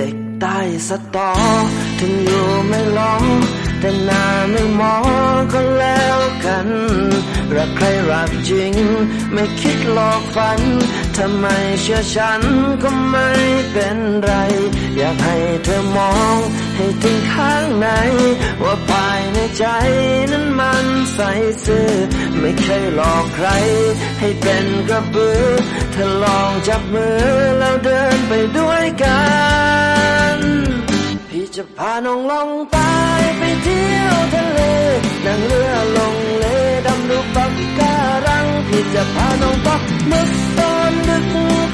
ด็กใต้สตอ ถึงอยู่ไม่หลอแต่หน้าไม่มองก็แล้วกัน รักใครรักจริง ไม่คิดหลอกฝันทำไมเชื่อฉันก็ไม่เป็นไร อยากให้เธอมองให้ถึงข้างใน ว่าภายในใจนั้นมันใสซื่อไม่เคยหลอกใคร ให้เป็นกระบือเธอลองจับมือแล้วเดินไปด้วยกัน จะพาน้องลองตายไปเที่ยวทะเลนั่งเรือลงเลดำดูปะกการัง พี่จะพาน้องตกมึกตอนดึก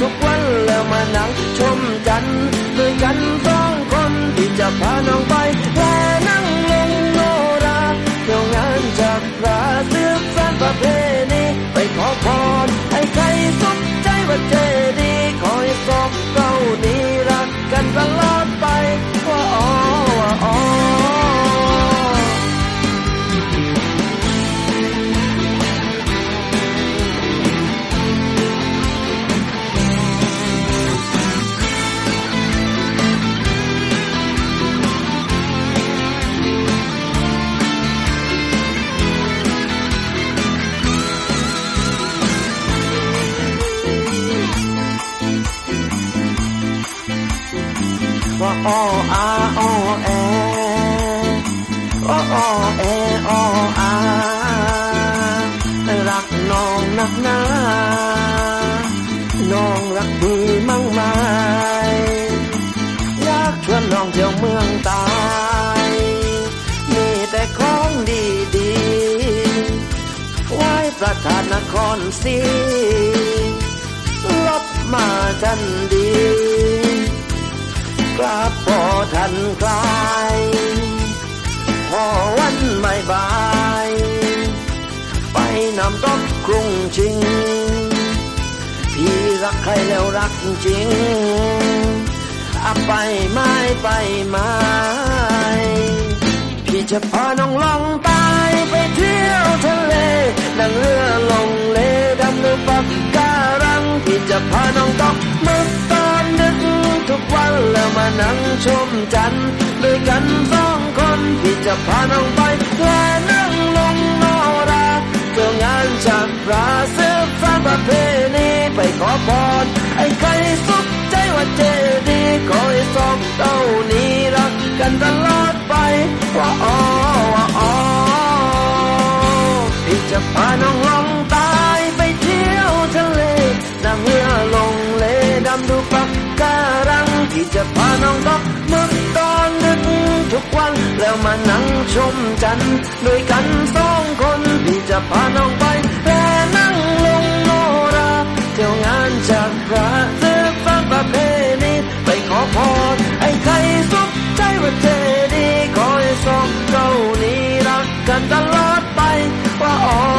ทุกวันแล้วมานั่งชมจันทร์ด้วยกันสองคน พี่จะพาน้องไป ว่าอ้ออาอ้อแออ้ออ้อแออ้ออารักน้องนักหนาน้องรักพี่มั่งไหมอยากชวนน้องเที่ยวเมืองตายมีแต่ของดีดีไหว้ประธานนครศรีรบมาจันดี นำตกกรุงจริง พี่รักใครแล้วรักจริงอะไปไม่ไปไม่พี่จะพาน้องลองตายไปเที่ยวทะเลนั่งเรือลงเลดำน้ำปักการังพี่จะพาน้องตกหมึกตอนดึกทุกวันแล้วมานั่งชมจันทร์ด้วยกันสองคนพี่จะพาน้องไปและนั่งลง กันตลอดไปว่าอ๋อว่าอ๋อพี่จะพาน้องลองตายไปเที่ยวทะเลนั่งเรือลงเลดำดูปักการังพี่จะพาน้องตกหมึกตอนดึกทุกวันแล้วมานั่งชมจันทร์ด้วยกันสอง night while all